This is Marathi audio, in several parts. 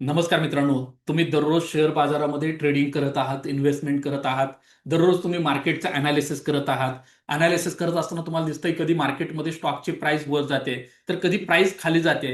नमस्कार मित्रांनो तुम्ही दररोज शेअर बाजारामध्ये ट्रेडिंग करत आहात इन्व्हेस्टमेंट करत आहात दररोज तुम्ही मार्केटचं अनालिसिस करत आहात. अनालिसिस करत असताना तुम्हाला दिसतंय कधी मार्केटमध्ये स्टॉकची प्राइस वर जाते तर कधी प्राइस खाली जाते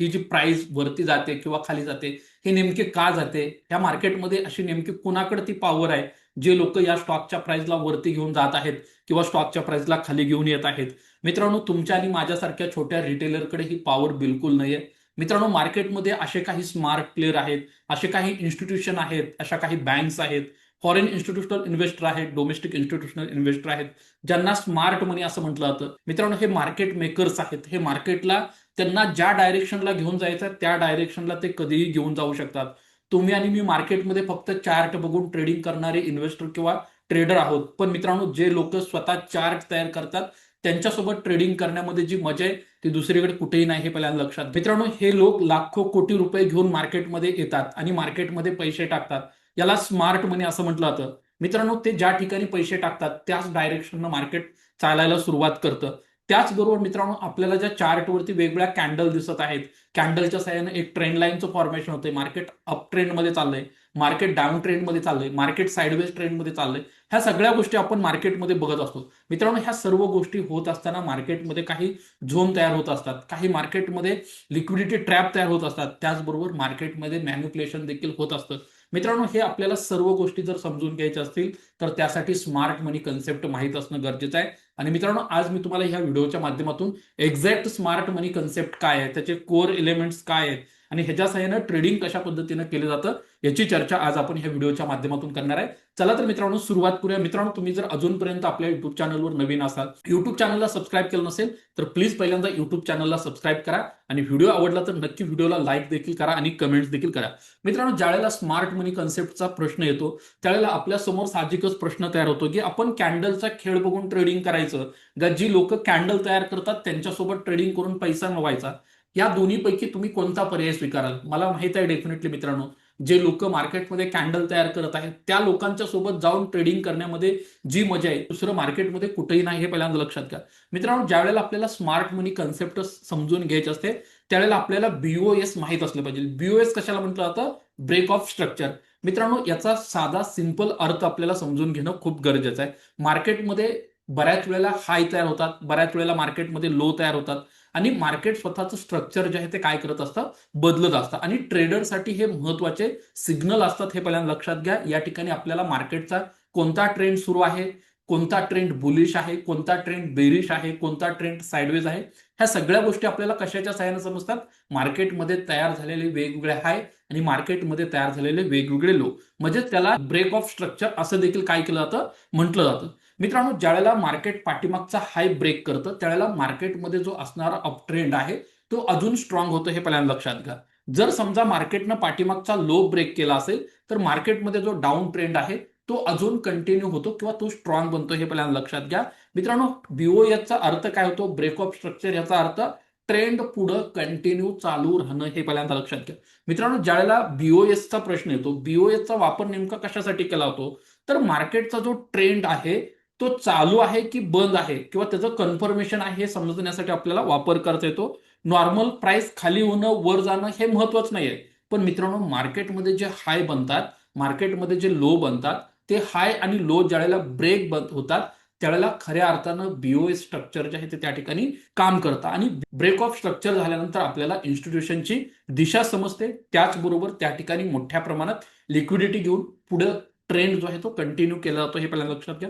ही जी प्राइस वरती जाते किंवा खाली जाते हे नेमके का जाते? या मार्केटमध्ये अशी नेमकी कुणाकडे ती पॉवर आहे? जे लोक या स्टॉकच्या प्राइसला वरती घेऊन जात आहेत किंवा स्टॉकच्या प्राइसला खाली घेऊन येत आहेत. मित्रांनो तुमच्या आणि माझ्यासारख्या छोट्या रिटेलरकडे ही पॉवर बिलकुल नाहीये. मित्रांनो मार्केटमध्ये असे काही स्मार्ट प्लेअर आहेत असे काही इन्स्टिट्यूशन आहेत अशा काही बँक्स आहेत फॉरेन इन्स्टिट्यूशनल इन्व्हेस्टर आहेत डोमेस्टिक इन्स्टिट्यूशनल इन्व्हेस्टर आहेत ज्यांना स्मार्ट मनी असं म्हटलं जातं. मित्रांनो हे मार्केट मेकर्स आहेत. हे मार्केटला त्यांना ज्या डायरेक्शनला घेऊन जायचं त्या डायरेक्शनला ते कधीही घेऊन जाऊ शकतात. तुम्ही आणि मी मार्केटमध्ये फक्त चार्ट बघून ट्रेडिंग करणारे इन्व्हेस्टर किंवा ट्रेडर आहोत. पण मित्रांनो जे लोक स्वतः चार्ट तयार करतात त्यांच्यासोबत ट्रेडिंग करण्यामध्ये जी मजा आहे ते दुसरीकडे कुठेही नाही हे पहिल्यांदा लक्षात. मित्रांनो हे लोक लाखो कोटी रुपये घेऊन मार्केटमध्ये येतात आणि मार्केटमध्ये पैसे टाकतात. याला स्मार्ट मनी असं म्हटलं जातं. मित्रांनो ते ज्या ठिकाणी पैसे टाकतात त्याच डायरेक्शननं मार्केट चालायला सुरुवात करतं. त्याचबरोबर मित्रांनो आपल्याला ज्या चार्टवरती वेगवेगळ्या कॅन्डल दिसत आहेत कॅन्डलच्या सहाय्याने एक ट्रेंड लाईनचं फॉर्मेशन होतंय. मार्केट अप ट्रेंडमध्ये चाललंय मार्केट डाऊन ट्रेंडमध्ये चाललंय मार्केट साईडवेज ट्रेंडमध्ये चाललंय. ह्या सगळ्या गोष्टी आपण मार्केटमध्ये बघत असतो. मित्रांनो ह्या सर्व गोष्टी होत असताना मार्केटमध्ये काही झोन तयार होत असतात. काही मार्केटमध्ये लिक्विडिटी ट्रॅप तयार होत असतात. त्याचबरोबर मार्केटमध्ये मॅन्युप्युलेशन देखील होत असतं. मित्रांनो हे आपल्याला सर्व गोष्टी जर समजून घ्यायच्या असतील तर त्यासाठी स्मार्ट मनी कन्सेप्ट माहीत असणं गरजेचं आहे. आणि मित्रांनो आज मी तुम्हाला ह्या व्हिडिओच्या माध्यमातून एक्झॅक्ट स्मार्ट मनी कन्सेप्ट काय आहे त्याचे कोर एलिमेंट्स काय आहेत आणि ह्याच्या सहाय्यानं ट्रेडिंग कशा पद्धतीनं केलं जातं याची चर्चा आज आपण ह्या व्हिडिओच्या माध्यमातून करणार आहे. चला तर मित्रांनो सुरुवात करूया. मित्रांनो तुम्ही जर अजूनपर्यंत आपल्या युट्यूब चॅनलवर नवीन असाल युट्यूब चॅनलला सबस्क्राईब केलं नसेल तर प्लीज पहिल्यांदा युट्यूब चॅनलला सबस्क्राईब करा आणि व्हिडिओ आवडला तर नक्की व्हिडिओला लाईक देखील करा आणि कमेंट्स देखील करा. मित्रांनो ज्यावेळेला स्मार्ट मनी कन्सेप्टचा प्रश्न येतो त्यावेळेला आपल्यासमोर साहजिकच प्रश्न तयार होतो की आपण कॅन्डलचा खेळ बघून ट्रेडिंग करायचं का जी लोक कॅन्डल तयार करतात त्यांच्यासोबत ट्रेडिंग करून पैसा मिळवायचा या दोन्हीपैकी तुम्ही कोणता पर्याय स्वीकाराल? मला माहीत आहे डेफिनेटली मित्रांनो जे लोक मार्केटमध्ये कॅन्डल तयार करत आहेत त्या लोकांच्या सोबत जाऊन ट्रेडिंग करण्यामध्ये जी मजा आहे दुसरं मार्केटमध्ये कुठेही नाही हे पहिल्यांदा लक्षात घ्या. मित्रांनो ज्यावेळेला आपल्याला स्मार्ट मनी कन्सेप्ट समजून घ्यायचे असते त्यावेळेला आपल्याला बीओएस माहीत असलं पाहिजे. बीओएस कशाला म्हटलं जातं? ब्रेक ऑफ स्ट्रक्चर मित्रांनो याचा साधा सिंपल अर्थ आपल्याला समजून घेणं खूप गरजेचं आहे. मार्केटमध्ये बऱ्याच वेळेला हाय तयार होतात बऱ्याच वेळेला मार्केटमध्ये लो तयार होतात. आणि मार्केट स्वतःचं स्ट्रक्चर जे आहे ते काय करत असतं? बदलत असतं. आणि ट्रेडरसाठी हे महत्त्वाचे सिग्नल असतात हे पहिल्यांदा लक्षात घ्या. या ठिकाणी आपल्याला मार्केटचा कोणता ट्रेंड सुरू आहे? कोणता ट्रेंड बुलिश आहे? कोणता ट्रेंड बेरिश आहे? कोणता ट्रेंड साईडवेज आहे? ह्या सगळ्या गोष्टी आपल्याला कशाच्या सहाय्याने समजतात? मार्केटमध्ये तयार झालेले वेगवेगळे हाय आणि मार्केटमध्ये तयार झालेले वेगवेगळे लो म्हणजे त्याला ब्रेक ऑफ स्ट्रक्चर असं देखील काय केलं जातं? म्हटलं जातं. मित्रांनो ज्यावेळेला मार्केट पाठीमागचा हाय ब्रेक करतं त्यावेळेला मार्केटमध्ये जो असणारा अप ट्रेंड आहे तो अजून स्ट्रॉंग होतो हे पहिल्यांदा लक्षात घ्या. जर समजा मार्केटनं पाठीमागचा लो ब्रेक केला असेल तर मार्केटमध्ये जो डाऊन ट्रेंड आहे तो अजून कंटिन्यू होतो किंवा तो स्ट्रॉंग बनतो हे पहिल्यांदा लक्षात घ्या. मित्रांनो बीओएचा अर्थ काय होतो? ब्रेक ऑफ स्ट्रक्चर याचा अर्थ ट्रेंड पुढं कंटिन्यू चालू राहणं हे पहिल्यांदा लक्षात घ्या. मित्रांनो ज्यावेळेला बीओएसचा प्रश्न येतो बीओएसचा वापर नेमका कशासाठी केला होतो? तर मार्केटचा जो ट्रेंड आहे तो चालू आहे की बंद आहे? किंवा त्याचं कन्फर्मेशन आहे हे समजण्यासाठी आपल्याला वापर करता येतो. नॉर्मल प्राइस खाली होणं वर जाणं हे महत्वाचं नाही आहे पण मित्रांनो मार्केटमध्ये जे हाय बनतात मार्केटमध्ये जे लो बनतात ते हाय आणि लो ज्यावेळेला ब्रेक बंद होतात त्यावेळेला खऱ्या अर्थानं बीओए स्ट्रक्चर जे आहे ते त्या ठिकाणी काम करतं. आणि ब्रेक ऑफ स्ट्रक्चर झाल्यानंतर आपल्याला इन्स्टिट्यूशनची दिशा समजते. त्याचबरोबर त्या ठिकाणी मोठ्या प्रमाणात लिक्विडिटी घेऊन पुढे ट्रेंड जो आहे तो कंटिन्यू केला जातो हे पहिल्यांदा लक्षात घ्या.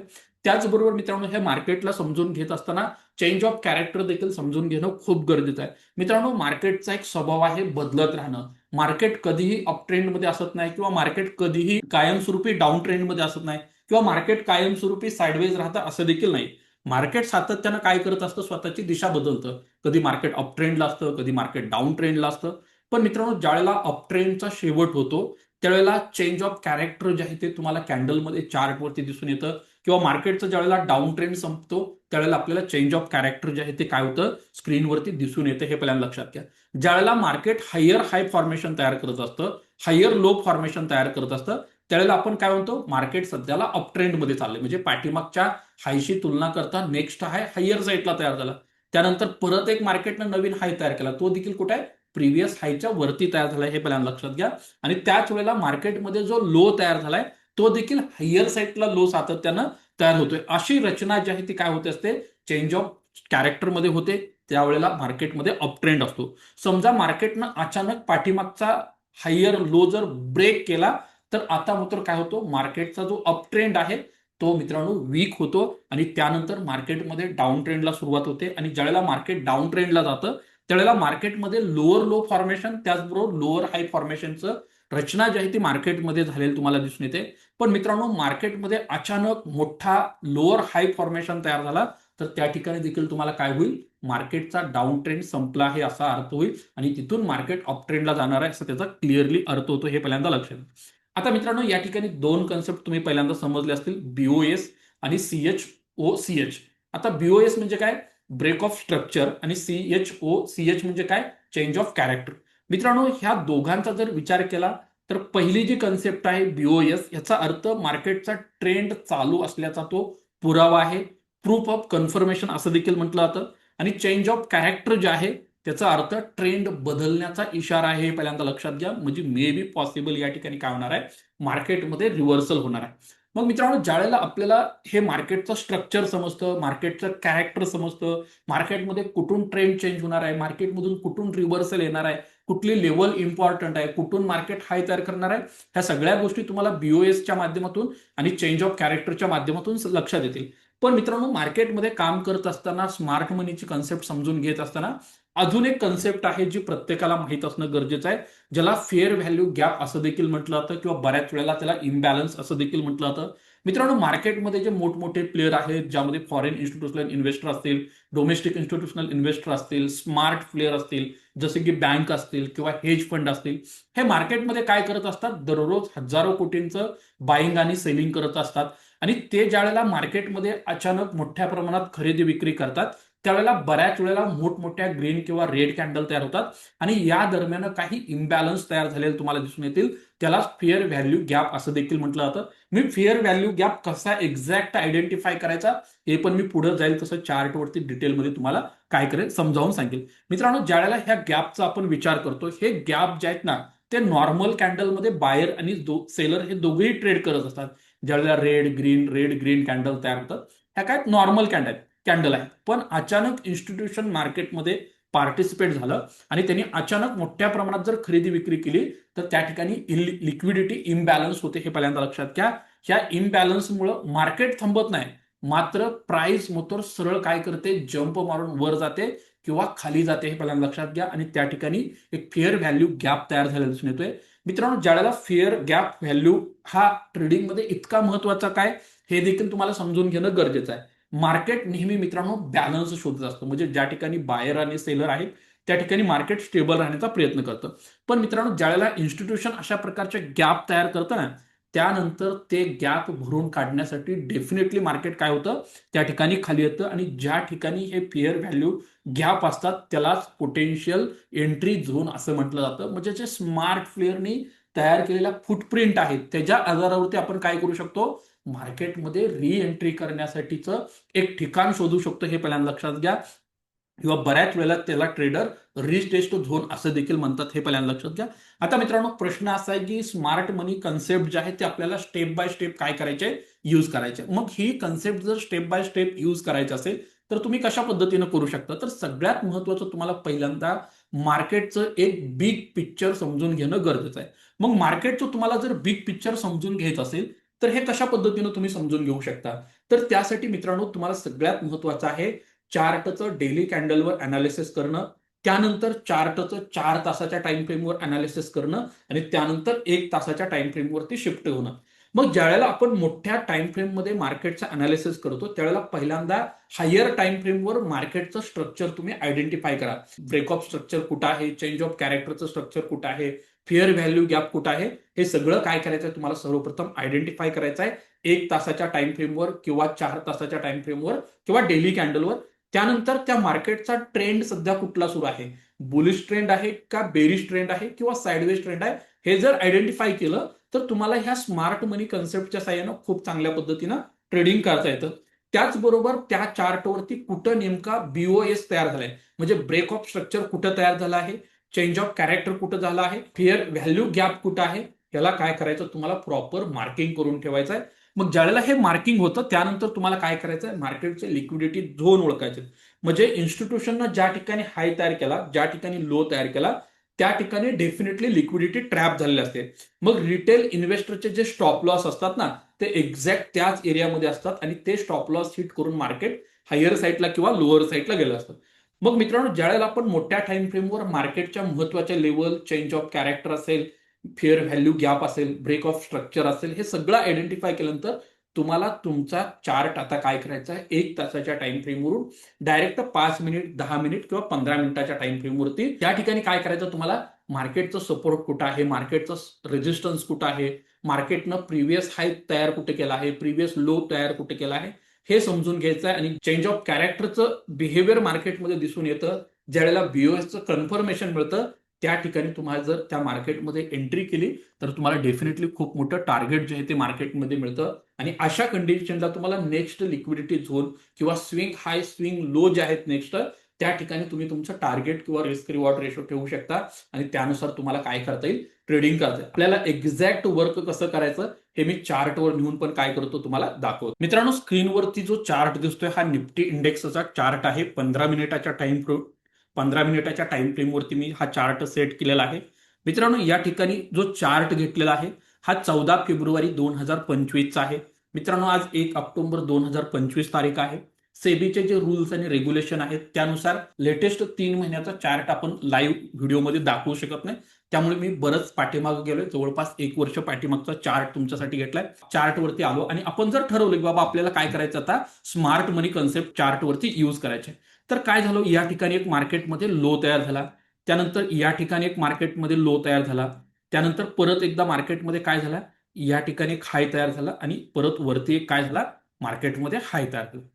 त्याचबरोबर मित्रांनो हे मार्केटला समजून घेत असताना चेंज ऑफ कॅरेक्टर देखील समजून घेणं खूप गरजेचं आहे. मित्रांनो मार्केटचा एक स्वभाव आहे बदलत राहणं. मार्केट कधीही अप ट्रेंडमध्ये असत नाही किंवा मार्केट कधीही कायमस्वरूपी डाऊन ट्रेंडमध्ये असत नाही किंवा मार्केट कायमस्वरूपी साईडवेज राहतं असं देखील नाही. मार्केट सातत्यानं काय करत असतं? स्वतःची दिशा बदलतं. कधी मार्केट अप ट्रेंडला असतं कधी मार्केट डाऊन ट्रेंडला असतं. पण मित्रांनो ज्यावेळेला अप ट्रेंडचा शेवट होतो त्यावेळेला चेंज ऑफ कॅरेक्टर जे आहे ते तुम्हाला कॅन्डलमध्ये चार्टवरती दिसून येतं. किंवा मार्केटचं ज्यावेळेला डाऊन ट्रेंड संपतो त्यावेळेला आपल्याला चेंज ऑफ कॅरेक्टर जे आहे ते काय होतं? स्क्रीनवरती दिसून येतं. हे पहिल्यांदा लक्षात घ्या. ज्यावेळेला मार्केट हायर हाय फॉर्मेशन तयार करत असतं हायर लो फॉर्मेशन तयार करत असतं त्यावेळेला आपण काय म्हणतो? मार्केट सध्याला अप ट्रेंडमध्ये चाललंय. म्हणजे पाठीमागच्या हायशी तुलना करता नेक्स्ट हाय हायर साईडला तयार झाला. त्यानंतर परत एक मार्केटनं नवीन हाय तयार केला. तो देखील कुठे आहे? प्रिव्हियस हायच्या वरती तयार झालाय हे पहिल्यांदा लक्षात घ्या. आणि त्याच वेळेला मार्केटमध्ये जो लो तयार झालाय तो देखील हायर साईडला लो सातत्यानं तयार होतोय. अशी रचना जी आहे ती काय होते असते? चेंज ऑफ कॅरेक्टरमध्ये होते. त्यावेळेला मार्केटमध्ये अप ट्रेंड असतो. समजा मार्केटनं अचानक पाठीमागचा हायर लो जर ब्रेक केला तर आता मात्र काय होतो? मार्केटचा जो अप ट्रेंड आहे तो मित्रांनो वीक होतो. आणि त्यानंतर मार्केटमध्ये डाऊन ट्रेंडला सुरुवात होते. आणि ज्यावेळेला मार्केट डाऊन ट्रेंडला जातं त्यावेळेला मार्केटमध्ये लोअर लो फॉर्मेशन त्याचबरोबर लोअर हाय फॉर्मेशनचं रचना जी आहे ती मार्केटमध्ये झालेली तुम्हाला दिसून येते. पण मित्रांनो मार्केटमध्ये अचानक मोठा लोअर हाय फॉर्मेशन तयार झाला तर त्या ठिकाणी देखील तुम्हाला काय होईल? मार्केटचा डाऊन ट्रेंड संपला आहे असा अर्थ होईल आणि तिथून मार्केट अप ट्रेंडला जाणार आहे असा त्याचा क्लिअरली अर्थ होतो हे पहिल्यांदा लक्षात आता मित्रांनो या ठिकाणी दोन कन्सेप्ट तुम्ही पहिल्यांदा समजले असतील. बीओएस आणि सीएच ओ सीएच आता बीओएस म्हणजे काय? ब्रेक ऑफ स्ट्रक्चर आणि C H O C H म्हणजे काय? चेंज ऑफ कॅरेक्टर मित्रांनो ह्या दोघांचा जर विचार केला तर पहिली जी कन्सेप्ट आहे बीओएस याचा अर्थ मार्केटचा ट्रेंड चालू असल्याचा तो पुरावा आहे. प्रूफ ऑफ कन्फर्मेशन असं देखील म्हटलं जातं. आणि चेंज ऑफ कॅरेक्टर जे आहे त्याचा अर्थ ट्रेंड बदलण्याचा इशारा आहे हे पहिल्यांदा लक्षात घ्या. म्हणजे मे बी पॉसिबल या ठिकाणी काय होणार आहे? मार्केटमध्ये रिव्हर्सल होणार आहे. मग मित्रांनो ज्यावेळेला आपल्याला हे मार्केटचं स्ट्रक्चर समजतं मार्केटचं कॅरेक्टर समजतं मार्केटमध्ये कुठून ट्रेंड चेंज होणार आहे मार्केटमधून कुठून रिव्हर्सल येणार आहे कुठली लेवल इम्पॉर्टंट आहे कुठून मार्केट हाय तयार करणार आहे ह्या सगळ्या गोष्टी तुम्हाला बीओएसच्या माध्यमातून आणि चेंज ऑफ कॅरेक्टरच्या माध्यमातून लक्षात येतील. पण मित्रांनो मार्केटमध्ये काम करत असताना स्मार्ट मनीची कन्सेप्ट समजून घेत असताना अजून एक कन्सेप्ट आहे जी प्रत्येकाला माहीत असणं गरजेचं आहे ज्याला फेअर व्हॅल्यू गॅप असं देखील म्हटलं जातं किंवा बऱ्याच वेळेला त्याला इम्बॅलन्स असं देखील म्हटलं जातं. मित्रांनो मार्केटमध्ये जे मोठमोठे प्लेअर आहेत ज्यामध्ये फॉरेन इन्स्टिट्यूशनल इन्व्हेस्टर असतील डोमेस्टिक इन्स्टिट्यूशनल इन्व्हेस्टर असतील स्मार्ट प्लेअर असतील जसे की बँक असतील किंवा हेज फंड असतील हे मार्केटमध्ये काय करत असतात? दररोज हजारो कोटींचं बाईंग आणि सेलिंग करत असतात. आणि ते ज्या वेळेला मार्केटमध्ये अचानक मोठ्या प्रमाणात खरेदी विक्री करतात त्यावेळेला बऱ्याच वेळेला मोठमोठ्या ग्रीन किंवा रेड कॅन्डल तयार होतात. आणि या दरम्यान काही इम्बॅलन्स तयार झालेले तुम्हाला दिसून येतील. त्याला फेअर व्हॅल्यू गॅप असं देखील म्हटलं जातं. मी फेअर व्हॅल्यू गॅप कसा एक्झॅक्ट आयडेंटिफाय करायचा हे पण मी पुढे जाईल तसं चार्टवरती डिटेलमध्ये तुम्हाला काय करेल समजावून सांगेल. मित्रांनो ज्यावेळेला ह्या गॅपचा आपण विचार करतो हे गॅप जे आहेत ना ते नॉर्मल कॅन्डलमध्ये बायर आणि सेलर हे दोघेही ट्रेड करत असतात. ज्यावेळेला red green red green candle तयार होतात ह्या काय नॉर्मल कॅन्डल कॅन्डल आहे. पण अचानक इन्स्टिट्यूशन मार्केटमध्ये पार्टिसिपेट झालं आणि त्यांनी अचानक मोठ्या प्रमाणात जर खरेदी विक्री केली तर त्या ठिकाणी लिक्विडिटी इम्बॅलन्स होते हे पहिल्यांदा लक्षात घ्या. ह्या इम्बॅलन्समुळे मार्केट थांबत नाही. मात्र प्राइस मोतर सरळ काय करते? जंप मारून वर जाते किंवा खाली जाते हे पहिल्यांदा लक्षात घ्या. आणि त्या ठिकाणी एक फेअर व्हॅल्यू गॅप तयार झालेला दिसून येतोय. मित्रांनो ज्यावेळेला फेअर गॅप व्हॅल्यू हा ट्रेडिंगमध्ये इतका महत्त्वाचा काय? हे देखील तुम्हाला समजून घेणं गरजेचं आहे. मार्केट नेहमी मित्रांनो बॅलन्स शोधत असतं. म्हणजे ज्या ठिकाणी बायर आणि सेलर आहेत त्या ठिकाणी मार्केट स्टेबल राहण्याचा प्रयत्न करतं. पण मित्रांनो ज्यावेळेला इन्स्टिट्यूशन अशा प्रकारचे गॅप तयार करतं ना त्यानंतर ते गॅप भरून काढण्यासाठी डेफिनेटली मार्केट काय होतं? त्या ठिकाणी खाली येतं आणि ज्या ठिकाणी हे फेअर व्हॅल्यू गॅप असतात त्यालाच पोटेन्शियल एंट्री झोन असं म्हटलं जातं. म्हणजे जे स्मार्ट प्लेअरनी तयार केलेल्या फुटप्रिंट आहेत त्याच्या आधारावरती आपण काय करू शकतो? मार्केटमध्ये री एंट्री करण्यासाठीचं एक ठिकाण शोधू शकतो हे पहिल्यांदा लक्षात घ्या. किंवा बऱ्याच वेळेला त्याला ट्रेडर रिस्टेस्ट झोन असं देखील म्हणतात हे पहिल्यांदा लक्षात घ्या. आता मित्रांनो प्रश्न असा आहे की स्मार्ट मनी कन्सेप्ट जे आहे ते आपल्याला स्टेप बाय स्टेप काय करायचे? यूज करायचे. मग ही कन्सेप्ट जर स्टेप बाय स्टेप यूज करायची असेल तर तुम्ही कशा पद्धतीनं करू शकता? तर सगळ्यात महत्वाचं तुम्हाला पहिल्यांदा मार्केटचं एक बिग पिक्चर समजून घेणं गरजेचं आहे. मग मार्केटचं तुम्हाला जर बिग पिक्चर समजून घ्यायचं असेल तर हे कशा पद्धतीनं तुम्ही समजून घेऊ शकता? तर त्यासाठी मित्रांनो तुम्हाला सगळ्यात महत्वाचं आहे चार्टचं डेली कॅन्डलवर अनालिसिस करणं त्यानंतर चार्टचं चार तासाच्या टाइम फ्रेमवर अनालिसिस करणं आणि त्यानंतर एक तासाच्या टाइम फ्रेमवरती शिफ्ट होणं. मग ज्यावेळेला आपण मोठ्या टाइम फ्रेममध्ये मार्केटचं अनालिसिस करतो त्यावेळेला पहिल्यांदा हायर टाइम फ्रेमवर मार्केटचं स्ट्रक्चर तुम्ही आयडेंटिफाय करा. ब्रेक ऑफ स्ट्रक्चर कुठं आहे? चेंज ऑफ कॅरेक्टरचं स्ट्रक्चर कुठं आहे? फेअर व्हॅल्यू गॅप कुठं आहे? हे सगळं काय करायचं आहे? तुम्हाला सर्वप्रथम आयडेंटिफाय करायचं आहे. एक तासाच्या टाइम फ्रेमवर किंवा चार तासाच्या टाइम फ्रेमवर किंवा डेली कॅन्डलवर त्यानंतर त्या मार्केटचा ट्रेंड सध्या कुठला सुरू आहे? बुलिश ट्रेंड आहे का बेरिश ट्रेंड आहे किंवा साईडवेज ट्रेंड आहे? हे जर आयडेंटिफाय केलं तर तुम्हाला ह्या स्मार्ट मनी कन्सेप्टच्या साह्यानं खूप चांगल्या पद्धतीनं ट्रेडिंग करता येतं. त्याचबरोबर त्या चार्टवरती कुठं नेमका बीओएस तयार झालाय? म्हणजे ब्रेक ऑफ स्ट्रक्चर कुठं तयार झालं आहे? चेंज ऑफ कॅरेक्टर कुठं झालं आहे? फिअर व्हॅल्यू गॅप कुठं आहे? याला काय करायचं? तुम्हाला प्रॉपर मार्किंग करून ठेवायचं आहे. मग ज्यावेळेला हे मार्किंग होतं त्यानंतर तुम्हाला काय करायचं आहे? मार्केटचे लिक्विडिटी झोन ओळखायचे. म्हणजे इन्स्टिट्यूशननं ज्या ठिकाणी हाय तयार केला ज्या ठिकाणी लो तयार केला त्या ठिकाणी डेफिनेटली लिक्विडिटी ट्रॅप झालेली असते. मग रिटेल इन्व्हेस्टरचे जे स्टॉप लॉस असतात ना ते एक्झॅक्ट त्याच एरियामध्ये असतात आणि ते स्टॉप लॉस हिट करून मार्केट हायर साईडला किंवा लोअर साईडला गेलं असतं. मग मित्रांनो ज्यावेळेला आपण मोठ्या टाइम फ्रेमवर मार्केटच्या महत्त्वाच्या लेवल चेंज ऑफ कॅरेक्टर असेल फेअर व्हॅल्यू गॅप असेल ब्रेक ऑफ स्ट्रक्चर असेल हे सगळं आयडेंटिफाय केल्यानंतर तुम्हाला तुमचा चार्ट आता काय करायचा आहे? एक तासाच्या टाइम फ्रेमवरून डायरेक्ट पाच मिनिट दहा मिनिट किंवा पंधरा मिनिटाच्या टाइम फ्रेमवरती त्या ठिकाणी काय करायचं तुम्हाला? मार्केटचं सपोर्ट कुठं आहे? मार्केटचं रेजिस्टन्स कुठं आहे? मार्केटनं प्रिव्हियस हाय तयार कुठे केला आहे? प्रिव्हियस लो तयार कुठे केला आहे? हे समजून घ्यायचं आहे आणि चेंज ऑफ कॅरेक्टरचं बिहेवियर मार्केटमध्ये दिसून येतं. ज्यावेळेला बीओएसचं कन्फर्मेशन मिळतं त्या ठिकाणी तुम्हाला जर त्या मार्केटमध्ये एंट्री केली तर तुम्हाला डेफिनेटली खूप मोठं टार्गेट जे आहे ते मार्केटमध्ये मिळतं. आणि अशा कंडिशनला तुम्हाला नेक्स्ट लिक्विडिटी झोन किंवा स्विंग हाय स्विंग लो जे आहेत नेक्स्ट त्या ठिकाणी तुम्ही तुमचं टार्गेट किंवा रिस्क रिवॉर्ड रेशो ठेवू शकता आणि त्यानुसार तुम्हाला काय करता येईल ट्रेडिंग करता येईल. आपल्याला एक्झॅक्ट वर्क कसं करायचं हे मी चार्टवर नेऊन पण काय करतो तुम्हाला दाखवतो. मित्रांनो स्क्रीनवरती जो चार्ट दिसतोय हा निफ्टी इंडेक्सचा चार्ट आहे. पंधरा मिनिटाच्या टाइम पंधरा मिनिटाच्या टाइम फ्रेमवरती मी हा चार्ट सेट केलेला आहे. मित्रांनो या ठिकाणी जो चार्ट घेतलेला आहे हा चौदा फेब्रुवारी दोन हजार पंचवीसचा आहे. मित्रांनो आज एक ऑक्टोबर दोन हजार पंचवीस तारीख आहे. सेबीचे जे रूल्स आणि रेग्युलेशन आहेत त्यानुसार लेटेस्ट तीन महिन्याचा चार्ट आपण लाईव्ह व्हिडिओमध्ये दाखवू शकत नाही. त्यामुळे मी बरंच पाठीमागं गेलोय. जवळपास एक वर्ष पाठीमागचा चार्ट तुमच्यासाठी घेतलाय. चार्टवरती आलो आणि आपण जर ठरवलं की बाबा आपल्याला काय करायचं आता? स्मार्ट मनी कन्सेप्ट चार्टवरती यूज करायचे तर काय झालं? या ठिकाणी एक मार्केटमध्ये लो तयार झाला. त्यानंतर या ठिकाणी एक मार्केटमध्ये लो तयार झाला. त्यानंतर परत एकदा मार्केटमध्ये काय झाला? या ठिकाणी एक हाय तयार झाला आणि परत वरती एक काय झाला? मार्केटमध्ये हाय तयार झाला.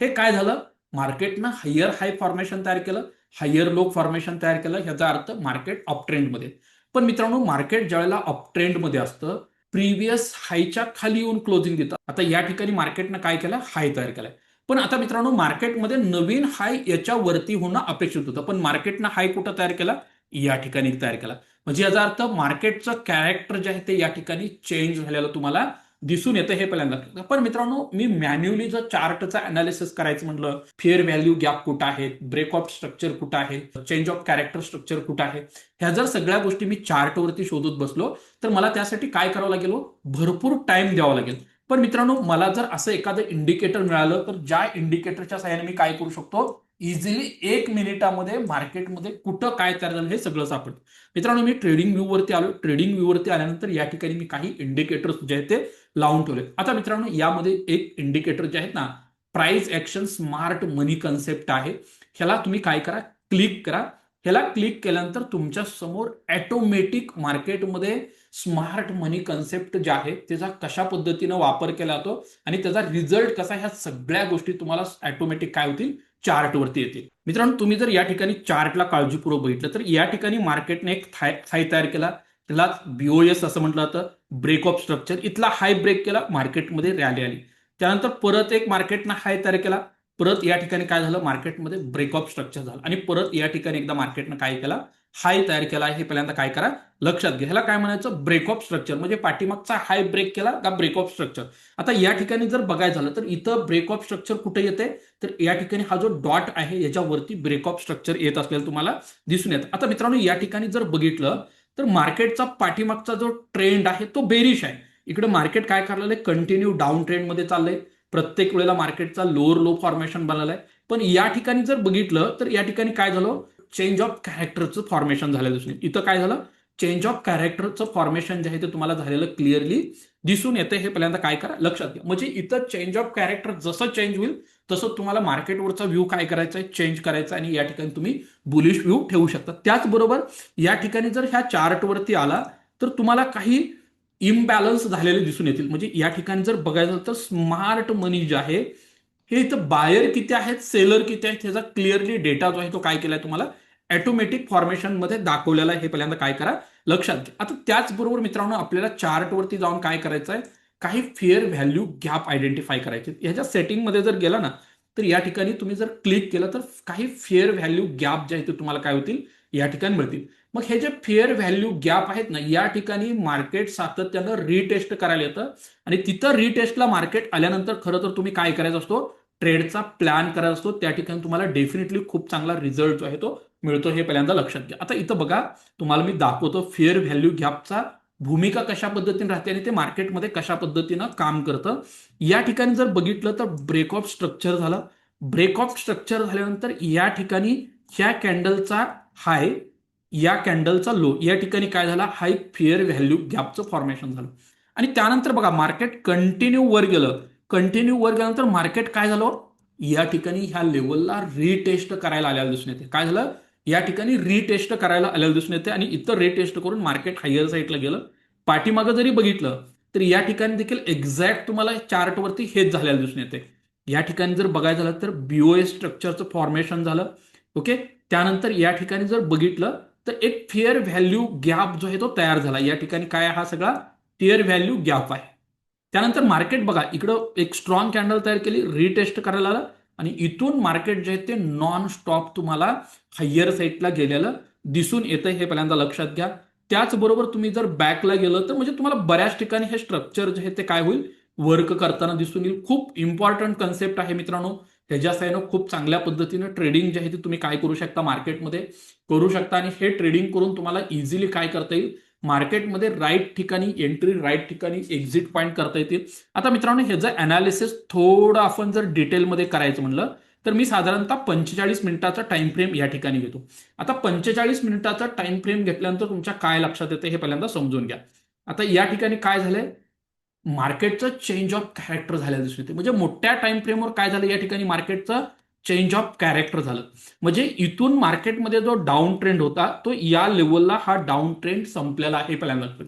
हे काय झालं? मार्केटनं हायर हाय फॉर्मेशन तयार केलं. हायर लो फॉर्मेशन तयार केलं. ह्याचा अर्थ मार्केट अपट्रेंडमध्ये पण मित्रांनो मार्केट ज्यावेळेला अपट्रेंडमध्ये असतं प्रिव्हियस हायच्या खाली येऊन क्लोजिंग देतं आता या ठिकाणी मार्केटनं काय केलं हाय तयार केलाय. पण आता मित्रांनो मार्केटमध्ये नवीन हाय याच्या वरती होणं अपेक्षित होतं. पण मार्केटनं हाय कुठं तयार केला? या ठिकाणी तयार केला. म्हणजे याचा अर्थ मार्केटचं कॅरेक्टर जे आहे ते या ठिकाणी चेंज झालेलं तुम्हाला दिसून येतं हे पहिल्यांदा. पण मित्रांनो मी मॅन्युअली जर चार्टचं अनालिसिस करायचं म्हटलं फेअर व्हॅल्यू गॅप कुठं आहे ब्रेक ऑफ स्ट्रक्चर कुठं आहे चेंज ऑफ कॅरेक्टर स्ट्रक्चर कुठं आहे ह्या जर सगळ्या गोष्टी मी चार्टवरती शोधत बसलो तर मला त्यासाठी काय करावं लागेल हो? भरपूर टाइम द्यावा लागेल. पण मित्रांनो मला जर असं एखादं इंडिकेटर मिळालं तर ज्या इंडिकेटरच्या सहाय्याने मी काय करू शकतो? इझिली एक मिनिटामध्ये मार्केटमध्ये कुठं काय तयार झालं हे सगळं सापडतं. मित्रांनो मी ट्रेडिंग व्ह्यूवरती आलो. ट्रेडिंग व्ह्यूवरती आल्यानंतर या ठिकाणी मी काही इंडिकेटर्स जे आहेत ते लावून ठेवले. आता मित्रांनो यामध्ये एक इंडिकेटर जे आहेत ना price action smart money concept आहे. ह्याला तुम्ही काय करा? क्लिक करा. ह्याला क्लिक केल्यानंतर तुमच्यासमोर ऑटोमॅटिक मार्केटमध्ये स्मार्ट मनी कन्सेप्ट जे आहे त्याचा कशा पद्धतीनं वापर केला जातो आणि त्याचा रिझल्ट कसा ह्या सगळ्या गोष्टी तुम्हाला ऑटोमॅटिक काय होतील? चार्टवरती येतील. मित्रांनो तुम्ही जर या ठिकाणी चार्टला काळजीपूर्वक बघितलं तर या ठिकाणी मार्केटने एक थाय थाय तयार केला. त्याला बीओएस असं म्हटलं जातं. ब्रेक ऑफ स्ट्रक्चर इथला हाय ब्रेक केला मार्केटमध्ये रॅली आली. त्यानंतर परत एक मार्केटनं हाय तयार केला. परत या ठिकाणी काय झालं? मार्केटमध्ये ब्रेक ऑफ स्ट्रक्चर झालं. आणि परत या ठिकाणी एकदा मार्केटनं काय केला? हाय तयार केला. हे पहिल्यांदा काय करा? लक्षात घ्या. ह्याला काय म्हणायचं? ब्रेक ऑफ स्ट्रक्चर म्हणजे पाठीमागचा हाय ब्रेक केला का ब्रेक ऑफ स्ट्रक्चर आता या ठिकाणी जर बघायचं झालं तर इथं ब्रेक ऑफ स्ट्रक्चर कुठे येते? तर या ठिकाणी हा जो डॉट आहे याच्यावरती ब्रेक ऑफ स्ट्रक्चर येत असलेलं तुम्हाला दिसून येतं. आता मित्रांनो या ठिकाणी जर बघितलं तर मार्केटचा पाठीमागचा जो ट्रेंड आहे तो बेरिश आहे. इकडे मार्केट काय करलेलं आहे? कंटिन्यू डाऊन ट्रेंडमध्ये चाललंय. प्रत्येक वेळेला मार्केटचा लोअर लो फॉर्मेशन बनलेला आहे. पण या ठिकाणी जर बघितलं तर या ठिकाणी काय झालं? चेंज ऑफ कॅरेक्टरचं फॉर्मेशन झालं दिसून इथं काय झालं? चेंज ऑफ कॅरेक्टरचं फॉर्मेशन जे आहे ते तुम्हाला झालेलं क्लिअरली दिसून येतं हे पहिल्यांदा काय करा? लक्षात घ्या. म्हणजे इथं चेंज ऑफ कॅरेक्टर जसं चेंज होईल तसं तुम्हाला मार्केटवरचा व्ह्यू काय करायचा आहे चेंज करायचा आणि या ठिकाणी तुम्ही बुलिश व्ह्यू ठेवू शकता. त्याचबरोबर या ठिकाणी जर ह्या चार्टवरती आला तर तुम्हाला काही इम्बॅलन्स झालेले दिसून येतील. म्हणजे या ठिकाणी जर बघायचं तर स्मार्ट मनी जे आहे हे इथं बायर किती आहेत? सेलर किती आहेत? ह्याचा क्लिअरली डेटा जो आहे तो काय केलाय तुम्हाला? ऑटोमॅटिक फॉर्मेशनमध्ये दाखवलेला आहे. हे पहिल्यांदा काय करा? लक्षात घ्या. आता त्याचबरोबर मित्रांनो आपल्याला चार्टवरती जाऊन काय करायचं आहे? काही फेअर व्हॅल्यू गॅप आयडेंटिफाय करायचे. ह्याच्या सेटिंगमध्ये जर गेला ना तर या ठिकाणी तुम्ही जर क्लिक केलं तर काही फेअर व्हॅल्यू गॅप जे आहे ते तुम्हाला काय होतील? या ठिकाणी मिळतील. मग हे जे फेअर व्हॅल्यू गॅप आहेत ना या ठिकाणी मार्केट सातत्यानं रिटेस्ट करायला येतं. आणि तिथं रिटेस्टला मार्केट आल्यानंतर खरं तर तुम्ही काय करायचा असतो? ट्रेडचा प्लॅन करायचा असतो. त्या ठिकाणी तुम्हाला डेफिनेटली खूप चांगला रिझल्ट जो आहे तो मिळतो हे पहिल्यांदा लक्षात घ्या. आता इथं बघा तुम्हाला मी दाखवतो फेअर व्हॅल्यू गॅपचा भूमिका कशा पद्धतीने राहते आणि ते मार्केटमध्ये कशा पद्धतीनं काम करतं. या ठिकाणी जर बघितलं तर ब्रेक ऑफ स्ट्रक्चर झालं. ब्रेक ऑफ स्ट्रक्चर झाल्यानंतर या ठिकाणी ह्या कॅन्डलचा हाय या कॅन्डलचा लो या ठिकाणी काय झाला? हाय फेअर व्हॅल्यू गॅपचं फॉर्मेशन झालं. आणि त्यानंतर बघा मार्केट कंटिन्यू वर गेलं. कंटिन्यू वर गेल्यानंतर मार्केट काय झालं? या ठिकाणी ह्या लेवलला रिटेस्ट करायला आलेलं दिसून येते. काय झालं? या ठिकाणी रिटेस्ट करायला आलेलं दिसून येते आणि इतर रिटेस्ट करून मार्केट हायर साईडला गेलं. पाठीमागं जरी बघितलं तर या ठिकाणी देखील एक्झॅक्ट तुम्हाला चार्टवरती हेच झालेलं दिसून येते. या ठिकाणी जर बघायचं झालं तर बीओएस स्ट्रक्चरचं फॉर्मेशन झालं. ओके त्यानंतर या ठिकाणी जर बघितलं तर एक फेअर व्हॅल्यू गॅप जो आहे तो तयार झाला. या ठिकाणी काय हा सगळा? फेअर व्हॅल्यू गॅप आहे. त्यानंतर मार्केट बघा. इकडं एक स्ट्रॉंग कॅन्डल तयार केली. रिटेस्ट करायला आलं. आणि इथून मार्केट जे आहे ते नॉन स्टॉप तुम्हाला हायर साईडला गेलेलं दिसून येतं हे पहिल्यांदा लक्षात घ्या. त्याचबरोबर तुम्ही जर बॅकला गेलं तर म्हणजे तुम्हाला बऱ्याच ठिकाणी हे स्ट्रक्चर जे आहे ते काय होईल? वर्क करताना दिसून येईल. खूप इम्पॉर्टंट कन्सेप्ट आहे मित्रांनो. ह्याच्या साह्यानं खूप चांगल्या पद्धतीनं ट्रेडिंग जे आहे ते तुम्ही काय करू शकता मार्केटमध्ये करू शकता आणि हे ट्रेडिंग करून तुम्हाला इझिली काय करता येईल? मार्केटमध्ये राईट ठिकाणी एंट्री राईट ठिकाणी एक्झिट पॉईंट करता येतील. आता मित्रांनो ह्याचं अनालिसिस थोडं आपण जर डिटेलमध्ये करायचं म्हणलं तर मी साधारणतः पंचेचाळीस मिनिटाचा टाइम फ्रेम या ठिकाणी घेतो. आता पंचेचाळीस मिनिटाचा टाइम फ्रेम घेतल्यानंतर तुमच्या काय लक्षात येतं हे पहिल्यांदा समजून घ्या. आता या ठिकाणी काय झालंय? मार्केटचं चेंज ऑफ कॅरेक्टर झालेलं दिसून येते. म्हणजे मोठ्या टाइम फ्रेमवर काय झालं या ठिकाणी? मार्केटचं चेंज ऑफ कॅरेक्टर झालं. म्हणजे इथून मार्केटमध्ये जो डाऊन ट्रेंड होता तो या लेवलला हा डाऊन ट्रेंड संपलेला आहे पहिल्यांदा लक्षात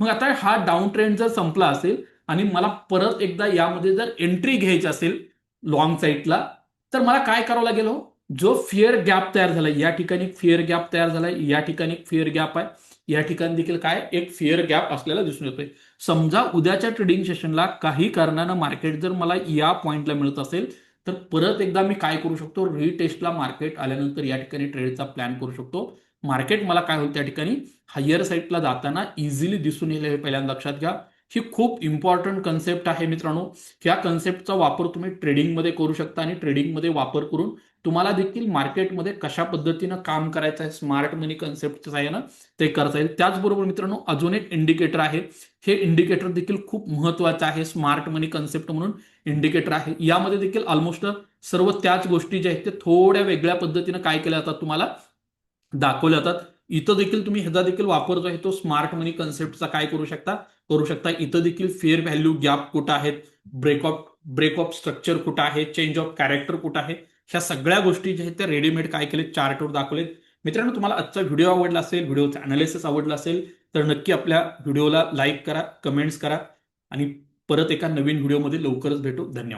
मग आता हा डाऊन ट्रेंड जर संपला असेल आणि मला परत एकदा यामध्ये जर एंट्री घ्यायची असेल लॉंग साईडला तर मला काय करावं लागेल हो? जो फिअर गॅप तयार झाला या ठिकाणी फिअर गॅप तयार झाला या ठिकाणी फिअर गॅप आहे. या ठिकाणी देखील काय? एक फिअर गॅप असलेला दिसून येतोय. समजा उद्याच्या ट्रेडिंग सेशनला काही कारणानं मार्केट जर मला या पॉइंटला मिळत असेल तर परत एकदा मी काय करू शकतो? रिटेस्टला मार्केट आल्यानंतर या ठिकाणी ट्रेडचा प्लॅन करू शकतो. मार्केट मला काय होईल त्या ठिकाणी? हायर साईडला जाताना इझिली दिसून येईल हे पहिल्यांदा लक्षात घ्या. ही खूप इम्पॉर्टंट कन्सेप्ट आहे मित्रांनो. ह्या कन्सेप्टचा वापर तुम्ही ट्रेडिंगमध्ये करू शकता आणि ट्रेडिंगमध्ये वापर करून तुम्हाला देखील मार्केटमध्ये कशा पद्धतीनं काम करायचं आहे स्मार्ट मनी कन्सेप्टच्या साह्यानं ते करता येईल. त्याचबरोबर मित्रांनो अजून एक इंडिकेटर आहे. हे इंडिकेटर देखील खूप महत्वाचं आहे स्मार्ट मनी कन्सेप्ट म्हणून इंडिकेटर आहे. यामध्ये देखील ऑलमोस्ट सर्व त्याच गोष्टी ज्या आहेत ते थोड्या वेगळ्या पद्धतीनं काय केल्या जातात तुम्हाला? दाखवल्या जातात. इथं देखील तुम्ही ह्याचा देखील वापर जो आहे तो स्मार्ट मनी कन्सेप्टचा काय करू शकता? करू शकता. इथं देखील फेअर व्हॅल्यू गॅप कुठं आहेत? ब्रेकऑफ ब्रेक ऑफ स्ट्रक्चर कुठं आहे? चेंज ऑफ कॅरेक्टर कुठं आहे? ह्या सगळ्या गोष्टी ज्या आहेत त्या रेडीमेड काय केलेत चार्टवर दाखवलेत. मित्रांनो तुम्हाला आजचा व्हिडिओ आवडला असेल व्हिडिओचं अनालिसिस आवडलं असेल तर नक्की आपल्या व्हिडिओला लाईक करा कमेंट्स करा आणि परत एका नवीन व्हिडिओमध्ये लवकरच भेटू. धन्यवाद.